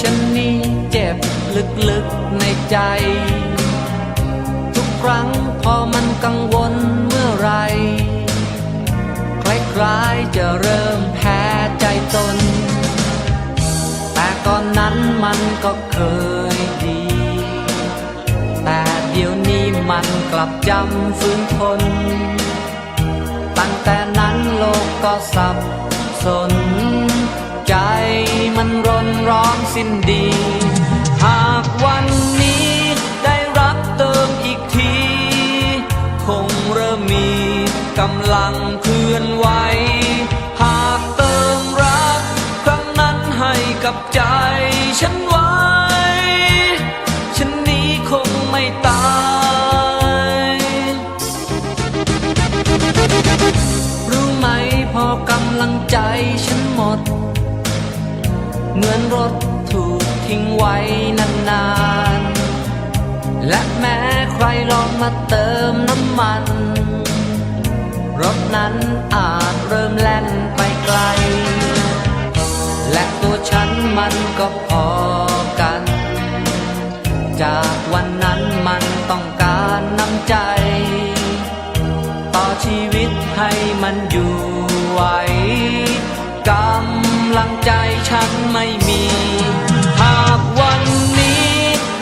ฉันนี้เจ็บลึกๆในใจ ทุกครั้งพอมันกังวลเมื่อไร คล้ายๆจะเริ่มแพ้ใจตน แต่ก่อนนั้นมันก็เคยดี แต่เดี๋ยวนี้มันกลับจำฝืนทน ตั้งแต่นั้นโลกก็สับสนใจ มันรนร้อนสิ้นดี หากวันนี้ได้รักเติมอีกที คงเริ่มมีกำลังเคลื่อนไหว หากเติมรักครั้งนั้นให้กับใจฉันไว้ ฉันนี้คงไม่ตายรู้ไหมพอกำลังใจฉัน เหมือนรถถูกทิ้งไว้นานๆ และแม้ใครลองมาเติมน้ำมัน รถนั้นอาจเริ่มแล่นไปไกล และตัวฉันมันก็พอกัน จากวันนั้นมันต้องการน้ำใจ ต่อชีวิตให้มันอยู่ไหว ลังใจฉันไม่มี หากวันนี้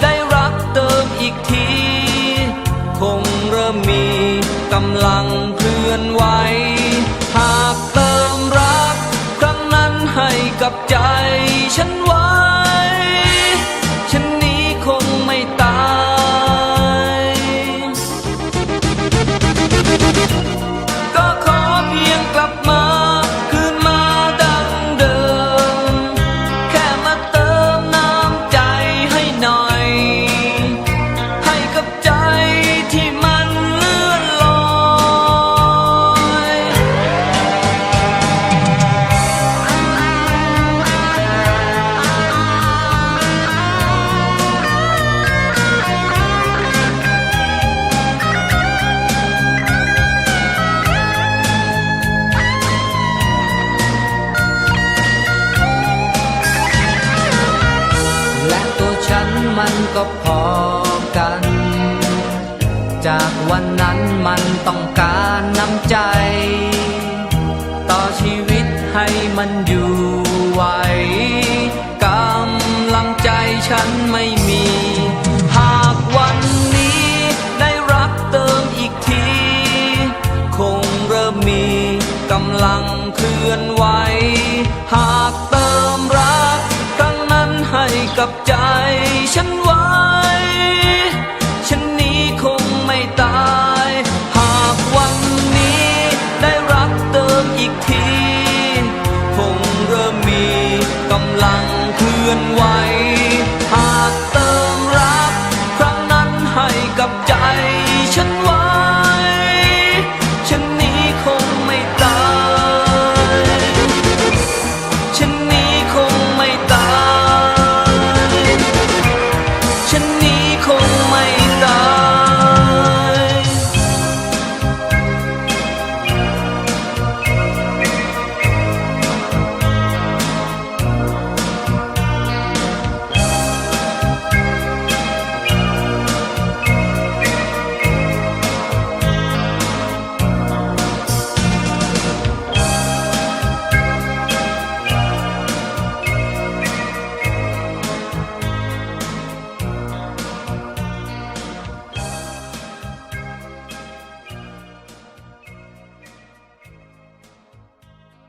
ได้รักเติมอีกที คงเริ่มมีกำลังเคลื่อนไหว หากเติมรัก ครั้งนั้นให้กับใจฉันไว มันก็พอกัน จากวันนั้นมันต้องการน้ำใจ ต่อชีวิตให้มันอยู่ไหวกำลังใจฉันไม่มี หากวันนี้ได้รักเติมอีกที คงเริ่มมีกำลังเคลื่อนไหว หากเติมรักครั้งนั้นให้กับใจือนไหวหากเติมรักครั้งนั้นให้กับใจฉันว่า